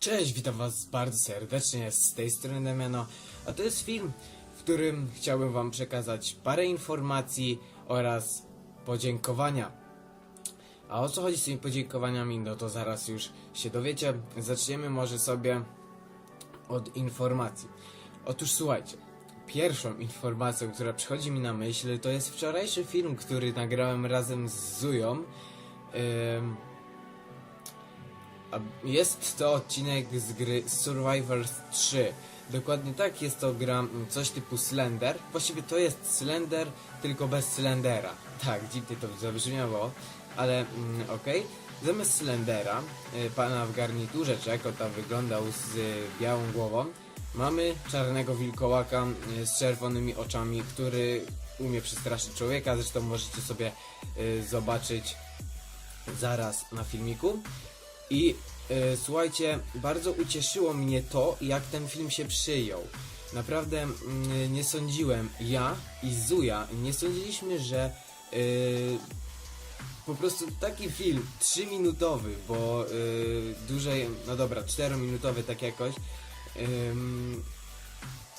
Cześć, witam was bardzo serdecznie z tej strony Damiano, a to jest film, w którym chciałbym wam przekazać parę informacji oraz podziękowania. A o co chodzi z tymi podziękowaniami, no to zaraz już się dowiecie. Zaczniemy może sobie od informacji. Otóż słuchajcie, pierwszą informacją, która przychodzi mi na myśl, to jest wczorajszy film, który nagrałem razem z Zują. A Jest to odcinek z gry Survivors 3. Dokładnie tak, jest to gra mm, coś typu Slender. Właściwie to jest Slender, tylko bez Slendera. Tak, dziwnie to zabrzmiało, ale mm, okej. Zamiast Slendera, y, pana w garniturze, czy jak tam wyglądał z y, białą głową, mamy czarnego wilkołaka y, z czerwonymi oczami, który umie przestraszyć człowieka. Zresztą możecie sobie zobaczyć zaraz na filmiku. I e, słuchajcie, bardzo ucieszyło mnie to, jak ten film się przyjął. Naprawdę mm, nie sądziłem, ja i Zuja, nie sądziliśmy, że e, po prostu taki film 3-minutowy, bo e, dłużej, no dobra, 4-minutowy tak jakoś,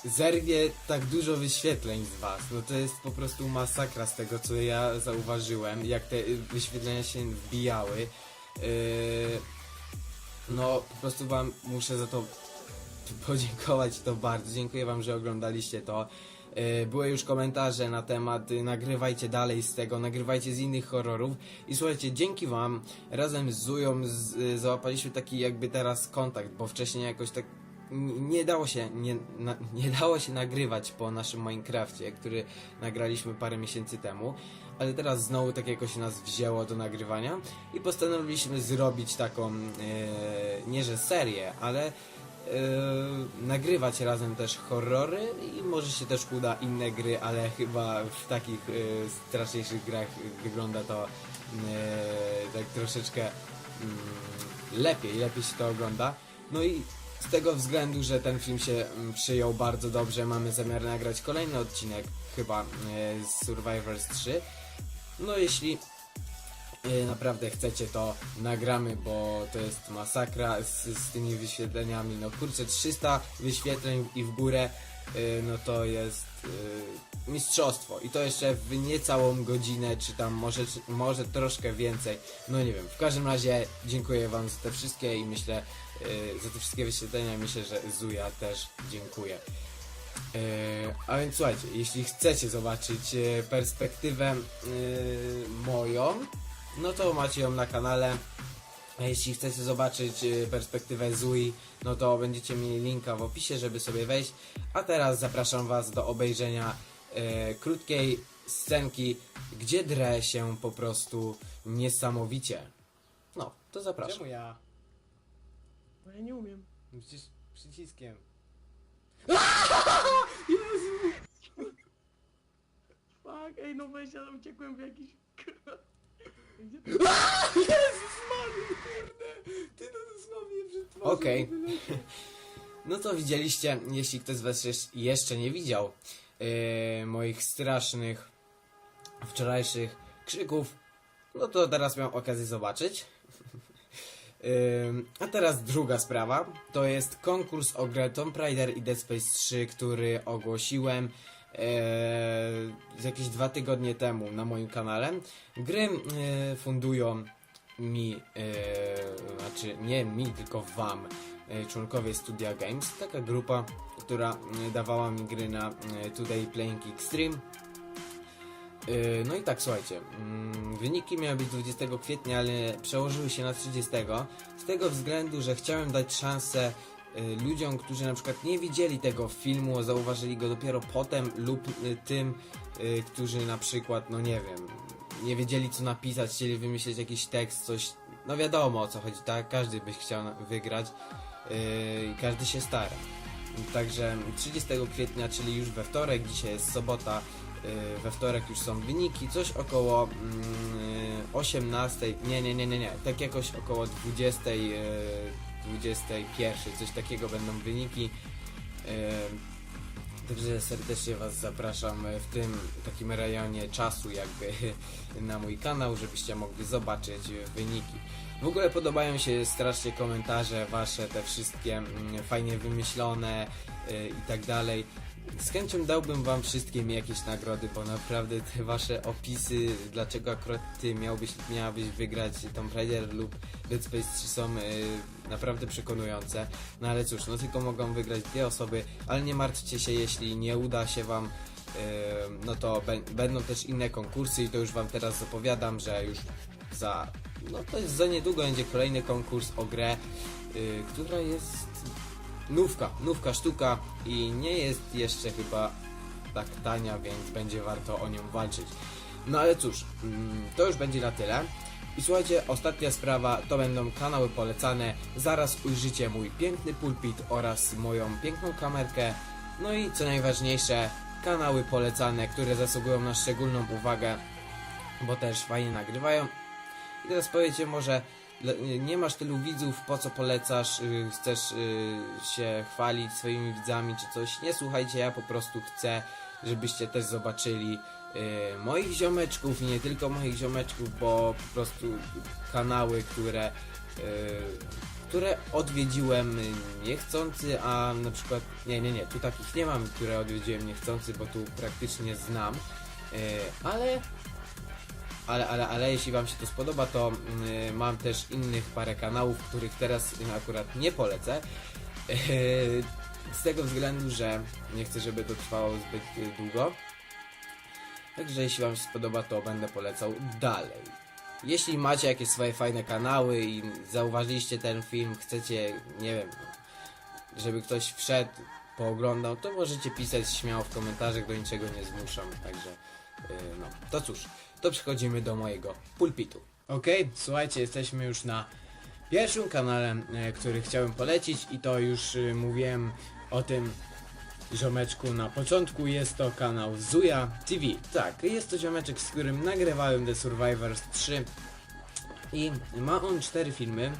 zerwie tak dużo wyświetleń z was. No to jest po prostu masakra z tego, co ja zauważyłem, jak te y, wyświetlenia się wbijały. Yy, no, po prostu wam muszę za to podziękować to bardzo. Dziękuję wam, że oglądaliście to. Yy, Były już komentarze na temat y, nagrywajcie dalej z tego, nagrywajcie z innych horrorów i słuchajcie, dzięki wam razem z Zują z, y, załapaliśmy taki jakby teraz kontakt, bo wcześniej jakoś tak nie dało się nie, na, nie dało się nagrywać po naszym Minecrafcie, który nagraliśmy parę miesięcy temu, ale teraz znowu tak jakoś nas wzięło do nagrywania i postanowiliśmy zrobić taką e, nie że serię, ale e, nagrywać razem też horrory i może się też uda inne gry, ale chyba w takich e, straszniejszych grach wygląda to e, tak troszeczkę mm, lepiej, lepiej się to ogląda. No i z tego względu, że ten film się mm, przyjął bardzo dobrze, mamy zamiar nagrać kolejny odcinek, chyba e, z Survivors 3. No jeśli e, naprawdę chcecie, to nagramy, bo to jest masakra z, z tymi wyświetleniami. No kurczę, 300 wyświetleń i w górę, e, no to jest mistrzostwo. I to jeszcze w niecałą godzinę, czy tam może, może troszkę więcej. No nie wiem, w każdym razie dziękuję Wam za te wszystkie i myślę, za te wszystkie wyświetlenia. Myślę, że Zuja też dziękuję. E, a więc słuchajcie, jeśli chcecie zobaczyć e, perspektywę e, moją, no to macie ją na kanale. A jeśli chcecie zobaczyć e, perspektywę Zui, no to będziecie mieli linka w opisie, żeby sobie wejść. A teraz zapraszam Was do obejrzenia e, krótkiej scenki, gdzie drę się po prostu niesamowicie. No, to zapraszam. Czemu ja? Bo ja nie umiem. Przecież przyciskiem. Jezu! Fuck, ej no weź, ja uciekłem w jakiś... Gdzie to? Jezus Maria, kurde! Ty to dosłownie twarzą Okej. No to widzieliście, jeśli ktoś z Was jeszcze- jeszcze nie widział yy, moich strasznych wczorajszych krzyków, no to teraz miał okazję zobaczyć. A teraz druga sprawa, to jest konkurs o grę Tomb Raider i Dead Space 3, który ogłosiłem e, jakieś dwa tygodnie temu na moim kanale. Gry e, fundują mi, e, znaczy nie mi, tylko wam, członkowie Studia Games. Taka grupa, która dawała mi gry na Today Playing Extreme. Yy, No i tak, słuchajcie, mm, wyniki miały być 20 kwietnia, ale przełożyły się na 30. Z tego względu, że chciałem dać szansę y, ludziom, którzy na przykład nie widzieli tego filmu, zauważyli go dopiero potem, lub y, tym, y, którzy na przykład, no nie wiem, nie wiedzieli co napisać, chcieli wymyślić jakiś tekst, coś, no wiadomo o co chodzi, tak? Każdy by chciał wygrać i każdy się stara. Także 30 kwietnia, czyli już we wtorek, dzisiaj jest sobota, we wtorek już są wyniki, coś około mm, 18, nie, nie, nie, nie, nie, tak jakoś około 20, yy, 21, coś takiego będą wyniki. Yy, Także serdecznie Was zapraszam w tym takim rejonie czasu jakby na mój kanał, żebyście mogli zobaczyć wyniki. W ogóle podobają się strasznie komentarze Wasze, te wszystkie mm, fajnie wymyślone y, i tak dalej. Z chęcią dałbym Wam wszystkim jakieś nagrody, bo naprawdę te Wasze opisy, dlaczego akurat Ty miałbyś, miałabyś wygrać Tomb Raider lub Dead Space 3 są y, naprawdę przekonujące. No ale cóż, no tylko mogą wygrać dwie osoby, ale nie martwcie się, jeśli nie uda się Wam, y, no to bę- będą też inne konkursy i to już Wam teraz zapowiadam, że już za, no to jest za niedługo będzie kolejny konkurs o grę, y, która jest nówka, nówka sztuka i nie jest jeszcze chyba tak tania, więc będzie warto o nią walczyć. No ale cóż, mm, to już będzie na tyle. I słuchajcie, ostatnia sprawa to będą kanały polecane. Zaraz ujrzycie mój piękny pulpit oraz moją piękną kamerkę. No i co najważniejsze, kanały polecane, które zasługują na szczególną uwagę, bo też fajnie nagrywają. I teraz powiecie może, nie masz tylu widzów, po co polecasz, y, chcesz y, się chwalić swoimi widzami czy coś. Nie słuchajcie, ja po prostu chcę, żebyście też zobaczyli y, moich ziomeczków i nie tylko moich ziomeczków, bo po prostu kanały, które, które odwiedziłem niechcący, a na przykład, nie, nie, nie, tu takich nie mam, które odwiedziłem niechcący, bo tu praktycznie znam, ale ale, ale, ale jeśli Wam się to spodoba, to mm, mam też innych parę kanałów, których teraz akurat nie polecę. Z tego względu, że nie chcę, żeby to trwało zbyt y, długo. Także jeśli Wam się spodoba, to będę polecał dalej. Jeśli macie jakieś swoje fajne kanały i zauważyliście ten film, chcecie, nie wiem, żeby ktoś wszedł, pooglądał, to możecie pisać śmiało w komentarzach, do niczego nie zmuszam, także yy, no, to cóż, to przechodzimy do mojego pulpitu. Okej, słuchajcie, jesteśmy już na pierwszym kanale, e, który chciałem polecić i to już y, mówiłem o tym ziomeczku na początku, jest to kanał Zuja TV. Tak, jest to ziomeczek, z którym nagrywałem The Survivors 3 i ma on cztery filmy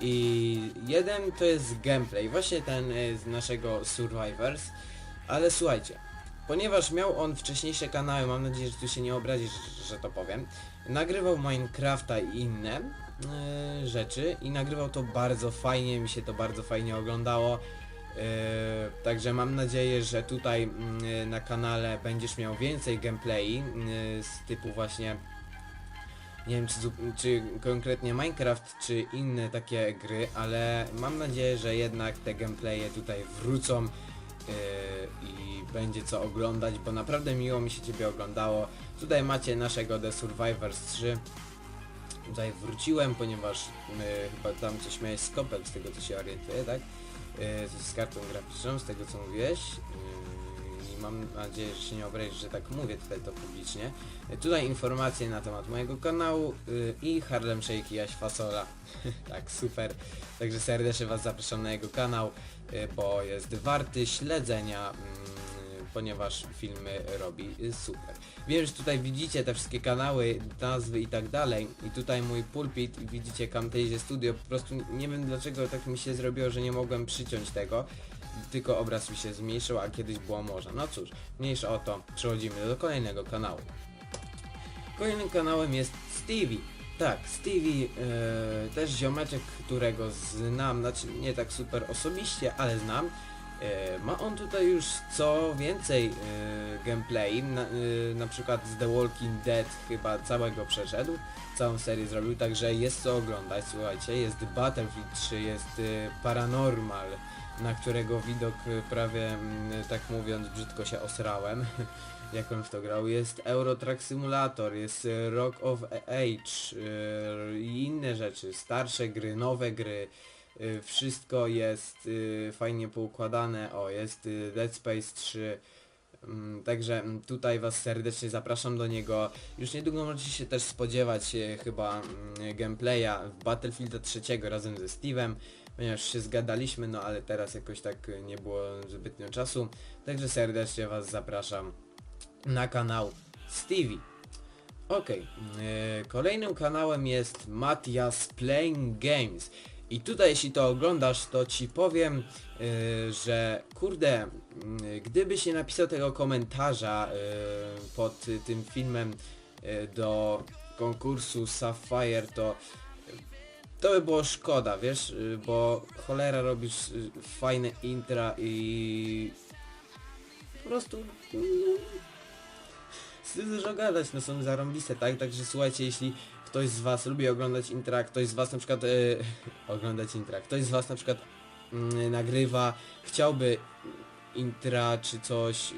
i jeden to jest gameplay, właśnie ten e, z naszego Survivors, ale słuchajcie, ponieważ miał on wcześniejsze kanały, mam nadzieję, że tu się nie obrazisz, że to powiem, nagrywał Minecrafta i inne e, rzeczy i nagrywał to bardzo fajnie, mi się to bardzo fajnie oglądało. E, także mam nadzieję, że tutaj mm, na kanale będziesz miał więcej gameplay e, z typu właśnie nie wiem czy, czy konkretnie Minecraft, czy inne takie gry, ale mam nadzieję, że jednak te gameplaye tutaj wrócą yy, i będzie co oglądać, bo naprawdę miło mi się Ciebie oglądało. Tutaj macie naszego The Survivors 3. Tutaj wróciłem, ponieważ yy, chyba tam coś miałeś z kopem, z tego co się orientuję, tak? Yy, z kartą graficzną, z tego co mówiłeś. Mam nadzieję, że się nie obrazisz, że tak mówię tutaj to publicznie. Tutaj informacje na temat mojego kanału y, i Harlem Shake Jaś Fasola. tak, super. Także serdecznie Was zapraszam na jego kanał, y, bo jest warty śledzenia, mm, ponieważ filmy robi super. Wiem, że tutaj widzicie te wszystkie kanały, nazwy i tak dalej. I tutaj mój pulpit, widzicie Camtasia Studio. Po prostu nie wiem dlaczego tak mi się zrobiło, że nie mogłem przyciąć tego. Tylko obraz mi się zmniejszył, a kiedyś było można. No cóż, mniejsza o to, przechodzimy do kolejnego kanału. Kolejnym kanałem jest Stevie. Tak, Stevie, e, też ziomeczek, którego znam, znaczy nie tak super osobiście, ale znam. E, ma on tutaj już co więcej e, gameplay, na, e, na przykład z The Walking Dead chyba całego przeszedł, całą serię zrobił, także jest co oglądać, słuchajcie, jest Battlefield 3, jest e, Paranormal, na którego widok e, prawie, mm, tak mówiąc, brzydko się osrałem. jak on w to grał. Jest Euro Truck Simulator, jest e, Rock of Age e, i inne rzeczy, starsze gry, nowe gry. e, Wszystko jest e, fajnie poukładane. O, jest e, Dead Space 3. Mm, Także mm, tutaj Was serdecznie zapraszam do niego. Już niedługo możecie się też spodziewać e, chyba gameplaya w Battlefielda 3 razem ze Steve'em, ponieważ się zgadaliśmy, no ale teraz jakoś tak e, nie było zbytnio czasu. Także serdecznie Was zapraszam na kanał Stevie. Ok, kolejnym kanałem jest Matias Playing Games I tutaj jeśli to oglądasz, to ci powiem, y, że kurde, y, gdybyś nie napisał tego komentarza y, pod tym filmem do konkursu Sapphire, to to by było szkoda, wiesz, y, bo cholera robisz y, fajne intra i po prostu mm, Wstyd dużo gadać, no są zarąbiste, tak? Także słuchajcie, jeśli ktoś z was lubi oglądać intra, ktoś z was na przykład e, oglądać intra, ktoś z was na przykład mm, nagrywa, chciałby intra czy coś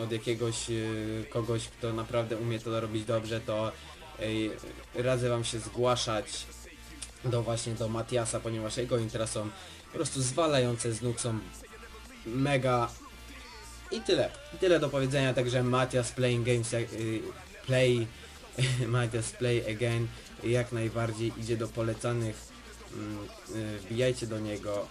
od jakiegoś e, kogoś, kto naprawdę umie to robić dobrze, to radzę wam się zgłaszać do właśnie do Matiasa, ponieważ jego intra są po prostu zwalające z nóg, są mega i tyle. I tyle do powiedzenia, także Matias Playing Games, y, Play, Matias Play Again jak najbardziej idzie do polecanych. Mm, y, Wbijajcie do niego,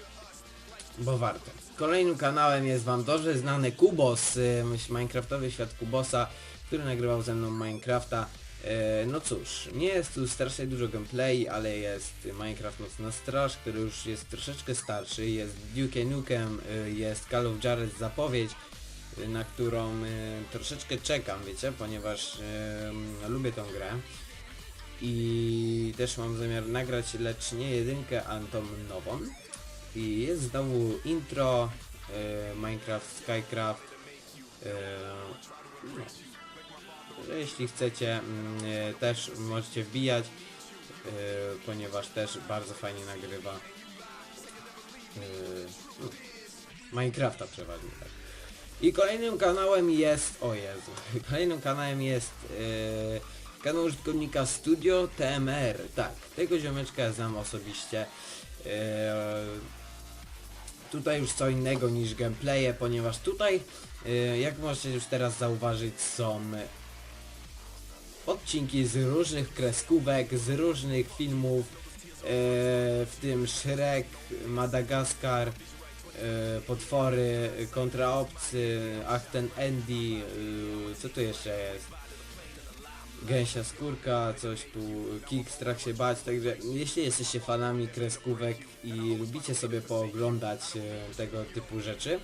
bo warto. Kolejnym kanałem jest wam dobrze znany Kubos, y, Minecraftowy świat Kubosa, który nagrywał ze mną Minecrafta. E, No cóż, nie jest tu strasznie dużo gameplay, ale jest Minecraft Nocna Straż, który już jest troszeczkę starszy, jest Duke Nukem, y, jest Call of Juarez zapowiedź, y, na którą troszeczkę czekam, wiecie, ponieważ y, lubię tą grę. I też mam zamiar nagrać, lecz nie jedynkę, a tą nową. I jest znowu intro, Minecraft, Skycraft. no. Jeśli chcecie, mm, y, też możecie wbijać, y, ponieważ też bardzo fajnie nagrywa y, no, Minecrafta przeważnie tak. I kolejnym kanałem jest, o Jezu, kolejnym kanałem jest kanał użytkownika Studio TMR, tak, tego ziomeczka ja znam osobiście. Tutaj już co innego niż gameplaye, ponieważ tutaj, jak możecie już teraz zauważyć, są odcinki z różnych kreskówek, z różnych filmów, yy, w tym Shrek, Madagaskar, e, potwory, kontraobcy, ach ten Andy, y, co tu jeszcze jest? Gęsia skórka, coś tu, kick, strach się bać, także jeśli jesteście fanami kreskówek i lubicie sobie pooglądać e, tego typu rzeczy,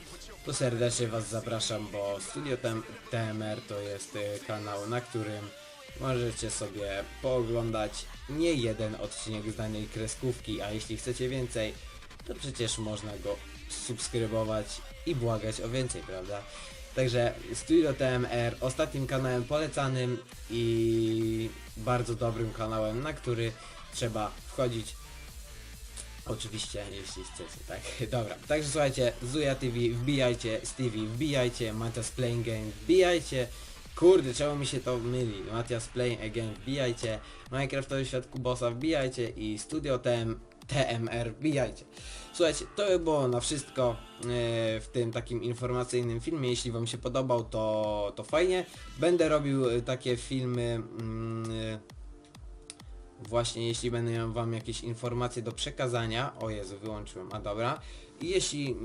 to serdecznie was zapraszam, bo Studio TM TMR to jest e, kanał, na którym możecie sobie pooglądać nie jeden odcinek z danej kreskówki, a jeśli chcecie więcej, to przecież można go subskrybować i błagać o więcej, prawda? Także Studio TMR, ostatnim kanałem polecanym i bardzo dobrym kanałem, na który trzeba wchodzić. Oczywiście, jeśli chcecie, tak? Dobra, także słuchajcie, Zuja TV, wbijajcie, Stevie, wbijajcie, Matias Playing Game, wbijajcie, kurde, czemu mi się to myli, Matias Playing Again, wbijajcie, Minecraftowy Świat Kubosa, wbijajcie i Studio TM, TMR, wbijajcie. Słuchajcie, to by było na wszystko e, w tym takim informacyjnym filmie. Jeśli Wam się podobał, to, to fajnie. Będę robił e, takie filmy mm, e, właśnie jeśli będę miał Wam jakieś informacje do przekazania. O Jezu, wyłączyłem, a dobra. I jeśli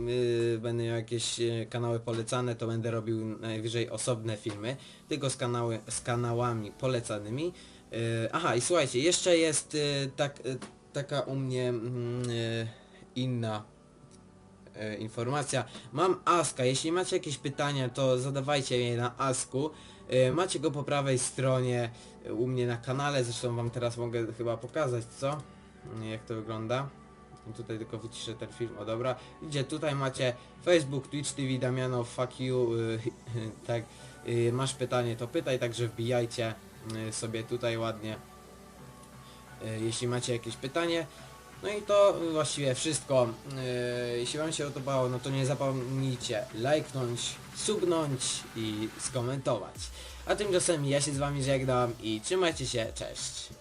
y, miał jakieś e, kanały polecane, to będę robił najwyżej osobne filmy, tylko z, kanały, z kanałami polecanymi. E, aha, i słuchajcie, jeszcze jest e, tak, e, taka u mnie mm, e, inna e, informacja. Mam Aska, jeśli macie jakieś pytania, to zadawajcie je na Asku. E, macie go po prawej stronie u mnie na kanale, zresztą wam teraz mogę chyba pokazać, co? Jak to wygląda. Tutaj tylko wyciszę ten film, o dobra. Gdzie tutaj macie Facebook, Twitch TV, Damiano, fuck you, y, tak. Y, masz pytanie, to pytaj, także wbijajcie y, sobie tutaj ładnie. Jeśli macie jakieś pytanie. No i to właściwie wszystko. Jeśli Wam się podobało, no to nie zapomnijcie lajknąć, subnąć i skomentować. A tymczasem ja się z Wami żegnam i trzymajcie się, cześć.